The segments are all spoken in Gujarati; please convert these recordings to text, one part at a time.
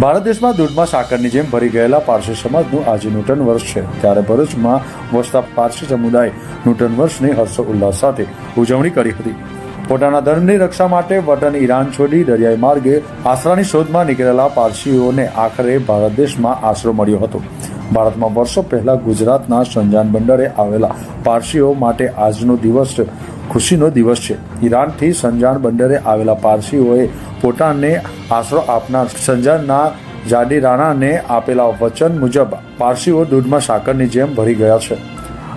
ભારત દેશમાં દૂધમાં સાકરની જેમ ભરી ગયેલા પારસી સમાજનું આજે નૂતન વર્ષ છે. ત્યારે ભરૂચમાં વસતા પારસી સમુદાય નૂતન વર્ષની હર્ષોલ્લાસ સાથે ઉજવણી કરી હતી. પોતાના ધર્મની રક્ષા માટે વતન ઈરાન છોડી દરિયાઈ માર્ગે આશરાની શોધમાં નીકળેલા પારસીઓને આખરે ભારત દેશમાં આશરો મળ્યો હતો. ભારતમાં વર્ષો પહેલા ગુજરાતના સંજાન બંદરે આવેલા પારસીઓ માટે આજનો દિવસ ખુશીનો દિવસ છે. ઈરાનથી સંજાન બંદરે આવેલા પારસીઓએ પોતાને આશરો આપનાર સંજાનના જાડી રાણાને આપેલા વચન મુજબ પારસીઓ દૂધમાં સાકરની જેમ ભરી ગયા છે.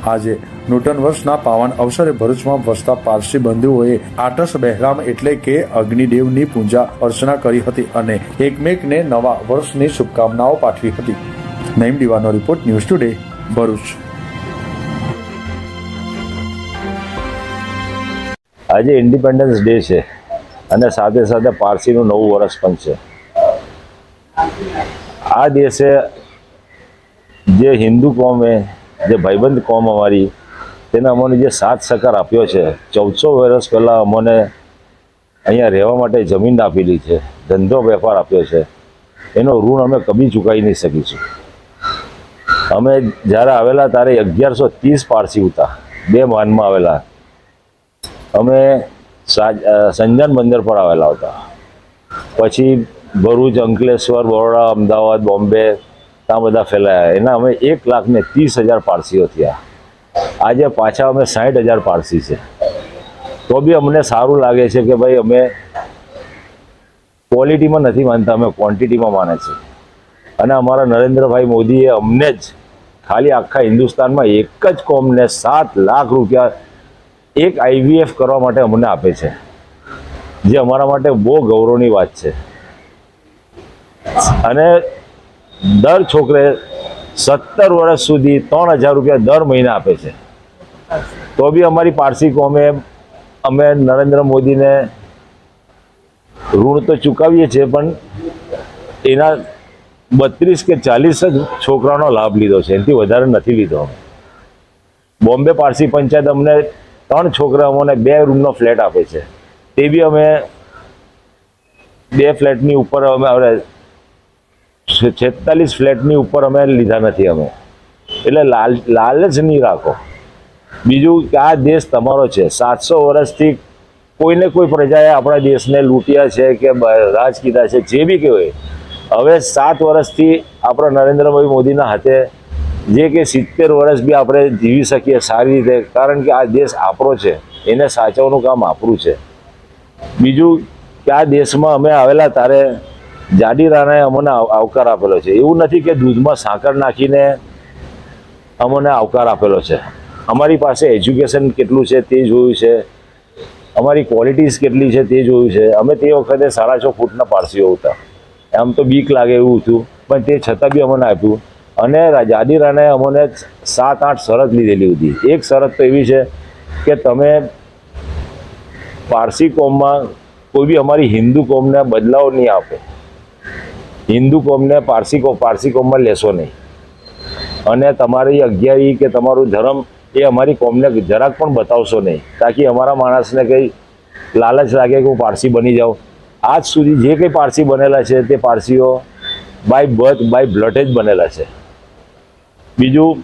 આજે નૂતન વર્ષના પાવન અવસરે ભરૂચમાં વસતા પારસી બંધુઓએ આટસ બહેરામ એટલે કે અગ્નિદેવની પૂજા અર્ચના કરી હતી અને એકમેકને નવા વર્ષની શુભકામનાઓ પાઠવી હતી. નઈમ દીવાનો રિપોર્ટ ન્યૂઝ ટુડે, ભરૂચ. આજે ઇન્ડિપેન્ડન્સ ડે છે. અને સાથે સાથે પારસીનું નવું વર્ષ પણ છે. આ દિવસે જે હિન્દુ કોમે, જે ભાઈબંધ કોમ અમારી, તેને અમને જે સાત સકાર આપ્યો છે, ચૌદસો વર્ષ પહેલાં અમને અહીંયા રહેવા માટે જમીન આપેલી છે, ધંધો વેપાર આપ્યો છે. એનો ઋણ અમે કભી ચૂકાવી નહીં શકીશું. અમે જ્યારે આવેલા ત્યારે અગિયારસો ત્રીસ પારસી હતા. બે માનમાં આવેલા. અમે સંજન બંદર પર આવેલા હતા. પછી ભરૂચ, અંકલેશ્વર, બરોડા, અમદાવાદ, બોમ્બે, ત્યાં બધા ફેલાયા. એના અમે એક લાખ ને ત્રીસ હજાર પારસીઓ થયા. આજે પાછા અમે સાઠ હજાર પારસી છે. તો બી અમને સારું લાગે છે કે ભાઈ અમે ક્વોલિટીમાં નથી માનતા, અમે ક્વોન્ટિટીમાં માને છે. અને અમારા નરેન્દ્રભાઈ મોદીએ અમને જ ખાલી આખા હિન્દુસ્તાનમાં એક જ કોમને સાત લાખ રૂપિયા એક આઈવીએફ કરવા માટે અમને આપે છે. જે અમારા માટે બહુ ગૌરવની વાત છે. અને દર છોકરે સત્તર વર્ષ સુધી ત્રણ હજાર રૂપિયા દર મહિને આપે છે. તો બી અમારી પારસી કોમે અમે નરેન્દ્ર મોદીને ઋણ તો ચૂકવીએ છીએ, પણ એના બત્રીસ કે ચાલીસ જ છોકરાનો લાભ લીધો છે. એનાથી વધારે નથી લીધો બોમ્બે પારસી પંચાયત અમને ત્રણ છોકરા અમને બે રૂમનો ફ્લેટ આપે છે. તે બી અમે બે ફ્લેટની ઉપર અમે હવે છેતાલીસ ફ્લેટની ઉપર અમે લીધા નથી અમે. એટલે લાલ લાલચ નહીં રાખો. બીજું કે આ દેશ તમારો છે. સાતસો વર્ષથી કોઈને કોઈ પ્રજાએ આપણા દેશને લૂંટ્યા છે કે રાજ કીધા છે, જે બી કહેવાય. હવે સાત વર્ષથી આપણા નરેન્દ્રભાઈ મોદીના હાથે જે કે સિત્તેર વર્ષ બી આપણે જીવી શકીએ સારી રીતે. કારણ કે આ દેશ આપણો છે. એને સાચવવાનું કામ આપણું છે. બીજું કે આ દેશમાં અમે આવેલા તારે જાડી અમને આવકાર આપેલો છે. એવું નથી કે દૂધમાં સાકર નાખીને અમને આવકાર આપેલો છે. અમારી પાસે એજ્યુકેશન કેટલું છે તે જોયું છે. અમારી ક્વોલિટીઝ કેટલી છે તે જોયું છે. અમે તે વખતે સાડા છ ફૂટના પારસીઓ હતા. એમ તો બીક લાગે એવું હતું. પણ તે છતાં બી અમને આપ્યું. અને જાદીરાને અમોને સાત, આઠ શરત લીધેલી હતી. એક શરત તો એવી છે કે તમે પારસી કોમમાં કોઈ બી અમારી હિન્દુ કોમને બદલાવ નહીં આપો. હિન્દુ કોમને પારસી કોમ પારસી કોમમાં લેશો નહીં. અને તમારી અગિયારી કે તમારું ધર્મ એ અમારી કોમને જરાક પણ બતાવશો નહીં. તાકી અમારા માણસને કંઈ લાલચ લાગે કે હું પારસી બની જાઉં. આજ સુધી જે કંઈ પારસી બનેલા છે તે પારસીઓ બાય બર્થ બાય બ્લડ જ બનેલા છે. બીજું